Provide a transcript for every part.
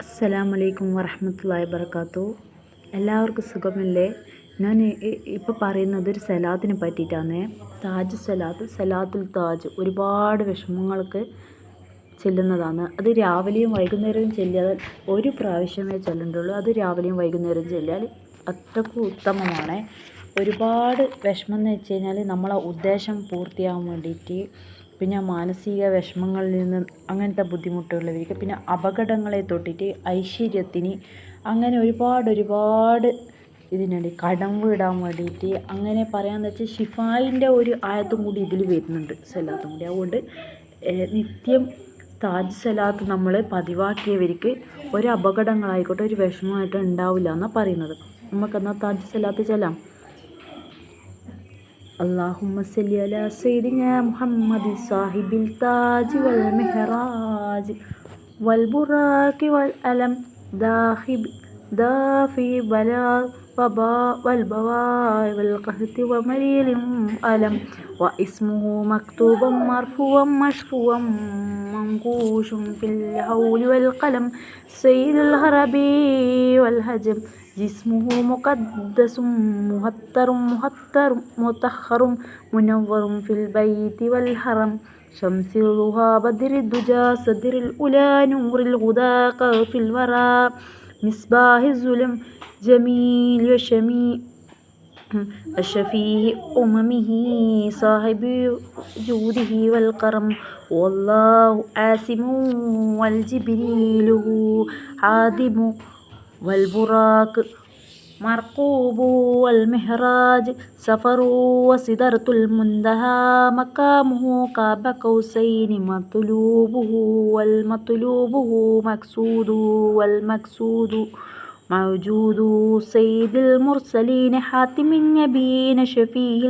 അസ്സലാമലൈക്കും വറഹമത്തല്ലാ വർക്കാത്തു എല്ലാവർക്കും സുഖമല്ലേ? ഞാൻ ഇപ്പോൾ പറയുന്നത് ഒരു സലാത്തിനെ പറ്റിയിട്ടാണ്. താജ് സലാത്ത് സലാത്തുൽ താജ് ഒരുപാട് വിഷമങ്ങൾക്ക് ചെല്ലുന്നതാണ്. അത് രാവിലെയും വൈകുന്നേരവും ചെല്ലിയാൽ ഒരു പ്രാവശ്യമേ ചെല്ലേണ്ടുള്ളൂ അത് രാവിലെയും വൈകുന്നേരവും ചെല്ലിയാൽ അത്രക്കും ഉത്തമമാണ്. ഒരുപാട് വിഷമം എന്ന് വെച്ച് കഴിഞ്ഞാൽ നമ്മളെ ഉദ്ദേശം പൂർത്തിയാകാൻ വേണ്ടിയിട്ട് പിന്നെ മാനസിക വിഷമങ്ങളിൽ നിന്ന് അങ്ങനത്തെ ബുദ്ധിമുട്ടുള്ളവർക്ക് പിന്നെ അപകടങ്ങളെ തൊട്ടിട്ട് ഐശ്വര്യത്തിന് അങ്ങനെ ഒരുപാട് ഒരുപാട് ഇതിനുണ്ട്. കടം വീടാൻ വേണ്ടിയിട്ട് അങ്ങനെ പറയാമെന്ന് വെച്ചാൽ ഷിഫായിന്റെ ഒരു ആയത്തും കൂടി ഇതിൽ വരുന്നുണ്ട്. സലാത്തും കൂടി. അതുകൊണ്ട് നിത്യം താജ് സലാത്ത് നമ്മൾ പതിവാക്കിയവർക്ക് ഒരു അപകടങ്ങളായിക്കോട്ടെ ഒരു വിഷമമായിട്ട് ഉണ്ടാവില്ല എന്നാണ് പറയുന്നത്. നമുക്കെന്നാൽ താജ് സലാത്ത് ചെല്ലാം? اللهم صل على سيدنا محمد صاحب التاج والمهراج والبراك والألم داخب دافي بلا وباء والبواء والقهط ومليل ألم. واسمه مكتوبا مرفوعا مشفوعا منقوش في الهول والقلم. سيد الهربي والهجم. جسمه مقدس مهتر مهتر مطهر منور في البيت والحرم شمس الضحى بدر الدجى صدر الأولى نور الهدى في الورى مصباح الظلم جميل وشميل الشفيه أممه صاحب جوده والكرم والله عاصم والجبريل عادم والبراق مرقوب والمهراج سفر وسدرة المنتهى مقامه كاب قوسين مطلوبه والمطلوبه مقصود والمقصود موجود سيد المرسلين حاتم النبيين شفيه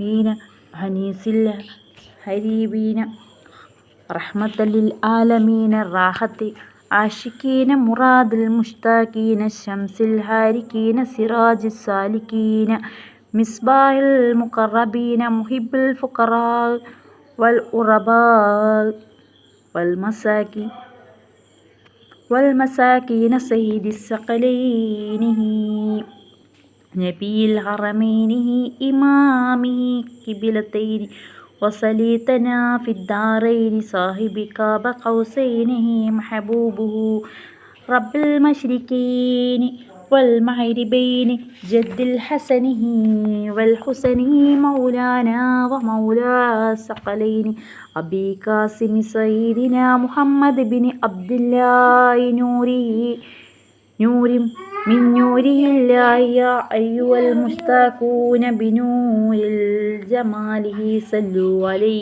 المؤمنين هنيس الهريبين رحمة للعالمين الراحة عاشقين مراد المشتاقين الشمس الهاركين سراج السالكين مصباح المقربين محب الفقراء والأرباء والمساكين والمساكين سيد الثقلين نبي الحرمين إمامه قبلتين وصليتنا في الدارين صاحب كاب قوسينه محبوبه. رب المشركين والمغربين جد الحسنه والحسنه مولانا ومولى الثقلين. أبي قاسم سيدنا محمد بن عبد الله نوري. നൂരിം മിന്നൂരിയില്ലായ അയ്യുവൽ മുസ്താഖൂന ബിനൂരിൽ ജമാലിഹി സല്ലു അലൈ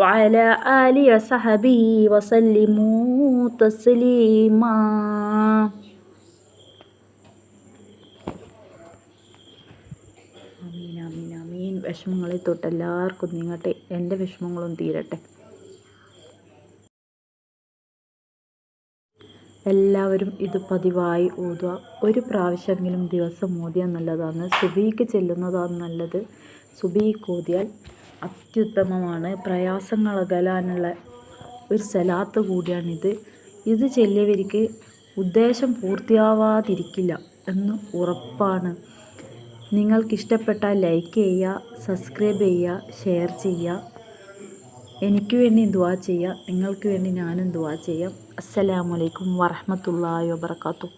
വഅല ആലി സഹബി വസല്ലിമൂ തസ്ലീമാ. അമീൻ അമീൻ അമീൻ വിഷമങ്ങളെ തൊട്ട് എല്ലാവർക്കും നീങ്ങട്ടെ. എന്റെ വിഷമങ്ങളും തീരട്ടെ. എല്ലാവരും ഇത് പതിവായി ഓതുക. ഒരു പ്രാവശ്യമെങ്കിലും ദിവസം ഓതിയാൽ നല്ലതാണ്. സുബീക്ക് ചെല്ലുന്നതാണ് നല്ലത്. സുബീക്ക് ഓതിയാൽ അത്യുത്തമമാണ്. പ്രയാസങ്ങൾ അകലാനുള്ള ഒരു സലാത്ത് കൂടിയാണിത്. ഇത് ചെല്ലിയവർക്ക് ഉദ്ദേശം പൂർത്തിയാവാതിരിക്കില്ല എന്ന് ഉറപ്പാണ്. നിങ്ങൾക്കിഷ്ടപ്പെട്ടാൽ ലൈക്ക് ചെയ്യുക സബ്സ്ക്രൈബ് ചെയ്യുക ഷെയർ ചെയ്യുക. എനിക്ക് വേണ്ടി ദുവാ ചെയ്യുക നിങ്ങൾക്ക് വേണ്ടി ഞാനും ദുവാ ചെയ്യാം. അസ്സലാമലൈക്കും വറഹമത്തല്ലാ വബർക്കാത്തു